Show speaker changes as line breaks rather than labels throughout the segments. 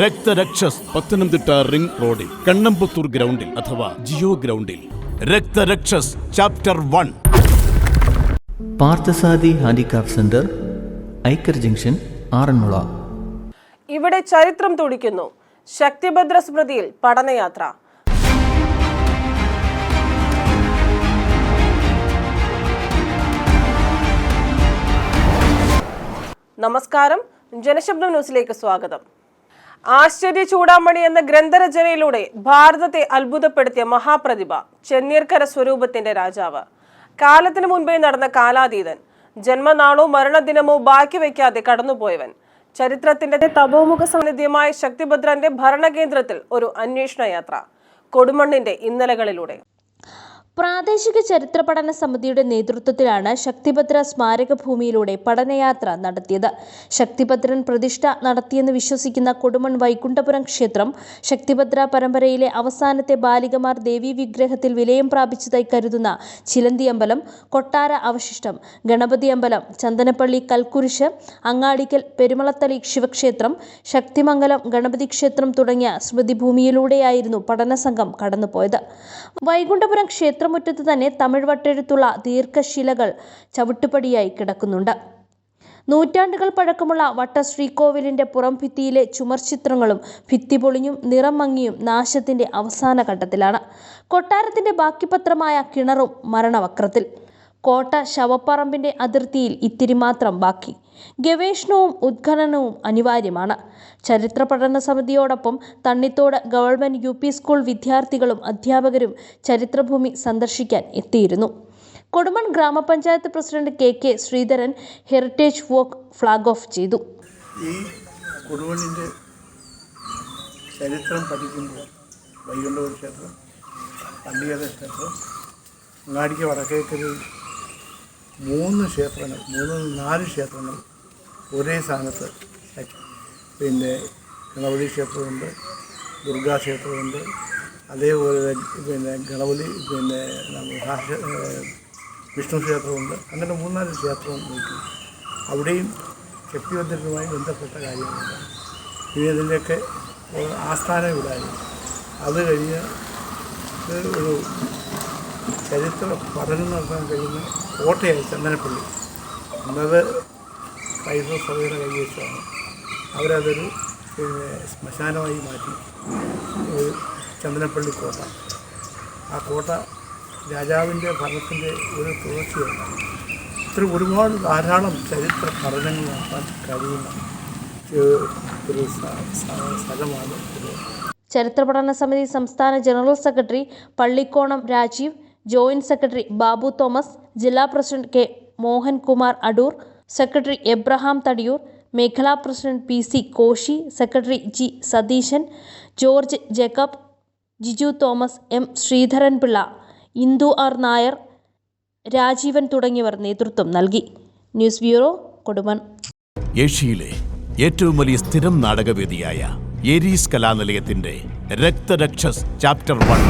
രക്തരക്ഷസ് Pathanamthitta ring റോഡിൽ കണ്ണമ്പത്തൂർ ഗ്രൗണ്ടിൽ അഥവാ ജിയോ ഗ്രൗണ്ടിൽ. Raktharakshas chapter one.
Parthasarathi handicraft centre Iker junction Aranmula.
ഇവിടെ ചരിത്രം തുടിക്കുന്നു. ശക്തിഭദ്ര സ്മൃതിയിൽ പഠനയാത്ര. നമസ്കാരം. ജനശബ്ദം ന്യൂസിലേക്ക് സ്വാഗതം. ആശ്ചര്യ ചൂടാമണി എന്ന ഗ്രന്ഥരചനയിലൂടെ ഭാരതത്തെ അത്ഭുതപ്പെടുത്തിയ മഹാപ്രതിഭ ചെന്നീർക്കര സ്വരൂപത്തിന്റെ രാജാവ്. കാലത്തിനു മുൻപേ നടന്ന കാലാതീതൻ ജന്മനാളോ മരണദിനമോ ബാക്കി വയ്ക്കാതെ കടന്നുപോയവൻ ചരിത്രത്തിന്റെ തപോമുഖ സാന്നിധ്യമായ ശക്തിഭദ്രന്റെ ഭരണകേന്ദ്രത്തിൽ ഒരു അന്വേഷണ യാത്ര കൊടുമണ്ണിന്റെ ഇന്നലകളിലൂടെ.
പ്രാദേശിക ചരിത്ര പഠന സമിതിയുടെ നേതൃത്വത്തിലാണ് ശക്തിഭദ്ര സ്മാരക ഭൂമിയിലൂടെ പഠനയാത്ര നടത്തിയത്. ശക്തിഭദ്രൻ പ്രതിഷ്ഠ നടത്തിയെന്ന് വിശ്വസിക്കുന്ന കൊടുമൺ വൈകുണ്ഠപുരം ക്ഷേത്രം ശക്തിഭദ്ര പരമ്പരയിലെ അവസാനത്തെ ബാലികമാർ ദേവി വിഗ്രഹത്തിൽ വിലയം പ്രാപിച്ചതായി കരുതുന്ന ചിലന്തി അമ്പലം കൊട്ടാര അവശിഷ്ടം ഗണപതി അമ്പലം ചന്ദനപ്പള്ളി കൽക്കുരിശ് അങ്ങാടിക്കൽ പെരുമളത്തലി ശിവക്ഷേത്രം ശക്തിമംഗലം ഗണപതി ക്ഷേത്രം തുടങ്ങിയ സ്മൃതിഭൂമിയിലൂടെയായിരുന്നു പഠന സംഘം കടന്നുപോയത്. വൈകുണ്ഠപുരം ക്ഷേത്രമുറ്റത്ത് തന്നെ തമിഴ് വട്ടെഴുത്തുള്ള ദീർഘശിലകൾ ചവിട്ടുപടിയായി കിടക്കുന്നുണ്ട്. നൂറ്റാണ്ടുകൾ പഴക്കമുള്ള വട്ട ശ്രീകോവിലിന്റെ പുറം ഭിത്തിയിലെ ചുമർ ചിത്രങ്ങളും ഭിത്തി പൊളിഞ്ഞും നിറം മങ്ങിയും നാശത്തിന്റെ അവസാന ഘട്ടത്തിലാണ്. കൊട്ടാരത്തിന്റെ ബാക്കിപത്രമായ കിണറും മരണവക്രത്തിൽ. കോട്ട ശവപ്പറമ്പിന്റെ അതിർത്തിയിൽ ഇത്തിരി മാത്രം ബാക്കി. ഗവേഷണവും ഉദ്ഘനനവും അനിവാര്യമാണ്. ചരിത്ര പഠന സമിതിയോടൊപ്പം തണ്ണിത്തോട് ഗവൺമെന്റ് യു സ്കൂൾ വിദ്യാർത്ഥികളും അധ്യാപകരും ചരിത്രഭൂമി സന്ദർശിക്കാൻ എത്തിയിരുന്നു. കൊടുമൺ ഗ്രാമപഞ്ചായത്ത് president K K Sreedharan heritage walk flag off ചെയ്തു.
ഈ കൊടുമണിന്റെ ചരിത്രം പഠിക്കുമ്പോൾ വൈകുണ്ഠപുര ക്ഷേത്രം പള്ളിയത ക്ഷേത്രം അങ്ങാടിക്ക് വടക്കേക്കരയിൽ മൂന്ന് ക്ഷേത്രങ്ങൾ മൂന്ന് നാല് ക്ഷേത്രങ്ങൾ ഒരേ സ്ഥാനത്ത് പിന്നെ ഗണപതി ക്ഷേത്രമുണ്ട് ദുർഗാ ക്ഷേത്രമുണ്ട് അതേപോലെ പിന്നെ ഗണപതി പിന്നെ വിഷ്ണു ക്ഷേത്രമുണ്ട്. അങ്ങനെ മൂന്നാൽ ക്ഷേത്രവും നോക്കി അവിടെയും ശക്തിബന്ധനവുമായി ബന്ധപ്പെട്ട കാര്യങ്ങളുണ്ട്. ഇനി അതിന്റെയൊക്കെ ആസ്ഥാനം ഇവിടായിരുന്നു അത് കഴിഞ്ഞ് ഒരു ചരിത്ര പഠനം നടത്താൻ കഴിയുന്ന കോട്ടയായി ചന്ദനപ്പള്ളി. എന്നത് ക്രൈസ്തവ സഭയുടെ കൈവശമാണ് അവരതൊരു പിന്നെ ശ്മശാനമായി മാറ്റി ചന്ദനപ്പള്ളി കോട്ട. ആ കോട്ട രാജാവിന്റെ ഭരണത്തിന്റെ ഒരു തുടർച്ചയാണ്. ഇത്ര ഒരുപാട് ധാരാളം ചരിത്ര പഠനങ്ങൾ നടത്താൻ കഴിയുന്ന ഒരു- ഒരു സ്ഥ- സ്ഥ- സ്ഥലമാണ്
ചരിത്ര പഠന സമിതി സംസ്ഥാന general secretary Pallikkonam Rajeev joint secretary Babu Thomas ജില്ലാ president K Mohankumar Adoor secretary Abraham Thadiyoor മേഖലാ president P C Koshy secretary G Satheesan George Jacob Jiju Thomas M Sreedharanpillai Indu R Nair Rajeevan തുടങ്ങിയവർ നേതൃത്വം നൽകി. News bureau Kodumon.
ഏഷ്യയിലെ ഏറ്റവും വലിയ സ്ഥിരം നാടകവേദിയായ ഏരീസ് കലാനിലയത്തിന്റെ രക്തരക്ഷസ് ചാപ്റ്റർ വൺ.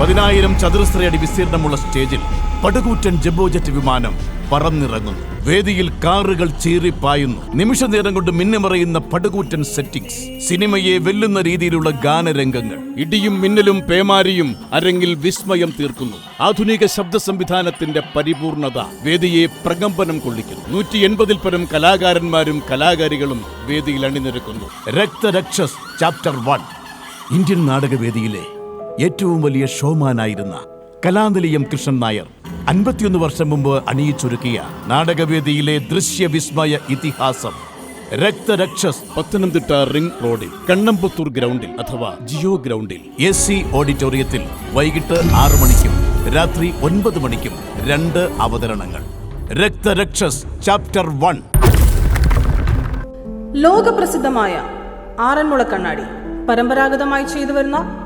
പതിനായിരം ചതുരശ്രയടി വിസ്തീർണമുള്ള സ്റ്റേജിൽ പടുകൂറ്റൻ ജംബോജറ്റ് വിമാനം പറന്നിറങ്ങുന്നു. വേദിയിൽ കാറുകൾ ചീറിപ്പായുന്നു. നിമിഷ നേരം കൊണ്ട് മിന്നുമറയുന്ന പടുകൂറ്റൻ സെറ്റിംഗ്സ് സിനിമയെ വെല്ലുന്ന രീതിയിലുള്ള ഗാനരംഗങ്ങൾ ഇടിയും മിന്നലും പേമാരിയും അരങ്ങിൽ വിസ്മയം തീർക്കുന്നു. ആധുനിക ശബ്ദ സംവിധാനത്തിന്റെ പരിപൂർണത വേദിയെ പ്രകമ്പനം കൊള്ളിക്കുന്നു. നൂറ്റി എൺപതിൽ പരം കലാകാരന്മാരും കലാകാരികളും വേദിയിൽ അണിനിരക്കുന്നു. രക്തരക്ഷസ് ചാപ്റ്റർ വൺ ഇന്ത്യൻ നാടകവേദിയിലെ ഏറ്റവും വലിയ ഷോമാനായിരുന്ന കലാനിലയം കൃഷ്ണൻ നായർ അൻപത്തിയൊന്ന് വർഷം മുമ്പ് അണിയിച്ചൊരുക്കിയ നാടകവേദിയിലെ ദൃശ്യവിസ്മയ ഇതിഹാസം രക്തരക്ഷസ് പത്തനംതിട്ട റിംഗ് റോഡിൽ കണ്ണമ്പത്തൂർ ഗ്രൗണ്ടിൽ അഥവാ ജിയോ ഗ്രൗണ്ടിൽ. എ സി ഓഡിറ്റോറിയത്തിൽ വൈകിട്ട് ആറ് മണിക്കും രാത്രി ഒൻപത് മണിക്കും രണ്ട് അവതരണങ്ങൾ. Raktharakshas chapter one.
ലോകപ്രസിദ്ധമായ Aranmula Kannadi പരമ്പരാഗതമായി ചെയ്തു വരുന്ന